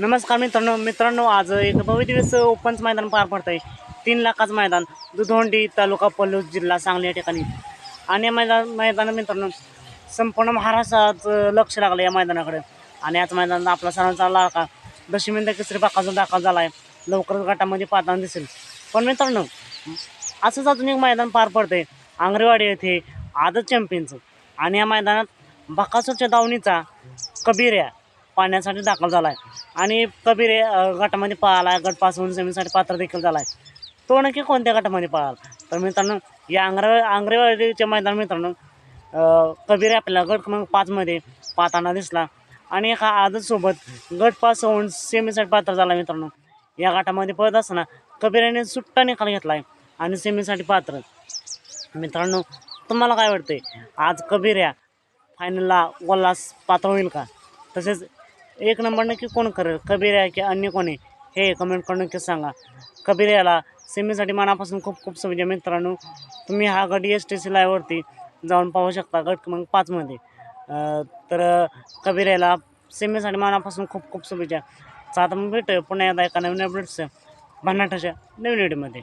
नमस्कार मित्रांनो मित्रांनो आज एक भव्य दिवस ओपनचं मैदान पार पडतं आहे तीन लाखाचं मैदान दुधोंडी तालुका पल्लू जिल्हा सांगली या ठिकाणी. आणि या मैदान मैदान मित्रांनो संपूर्ण महाराष्ट्राचं लक्ष लागलं या मैदानाकडे. आणि याच मैदानात आपला सरांचा लाडका दशमिंद केसरी बाकाचा दाखल झाला आहे लवकरच गटामध्ये पाताना दिसेल. पण मित्रांनो असंच अजून एक मैदान पार पडतंय. आंगरेवाडी येथे आदत चॅम्पियनचं आणि या मैदानात बकासूरच्या दावणीचा कबीर या. पाण्यासाठी दाखल झाला आहे आणि कबीर गटामध्ये पळाला आहे गट पास होऊन सेमीसाठी पात्र देखील झाला आहे तो नक्की कोणत्या गटामध्ये पळाला? तर मित्रांनो या आंग्रे आंग्रेवाडीच्या मैदान मित्रांनो कबीर आपल्याला गट क्रमांक पाचमध्ये पाहताना दिसला. आणि एका आदतसोबत गट पास होऊन सेमीसाठी पात्र झाला मित्रांनो. या गटामध्ये पळत असताना कबीर याने सुट्टा निकाल घेतला आहे आणि सेमीसाठी पात्र. मित्रांनो तुम्हाला काय वाटते आज कबीर या फायनलला वल्लास पात्र होईल का? तसेच एक नंबर नक्की कोण करेल? कबीर आहे की अन्य कोणी? हे कमेंट करून नक्की सांगा. कबीर याला सेमीसाठी मनापासून खूप खूप शुभेच्छा. मित्रांनो तुम्ही हा गट एस टी सी लायवरती जाऊन पाहू शकता गट क्रमांक पाचमध्ये तर कबीर याला सेमीसाठी मनापासून खूप खूप शुभेच्छा. तर आता मग भेटूया पुन्हा एकदा एका नवीन अपडेट्स भन्नाटाच्या नवीन व्हिडिओमध्ये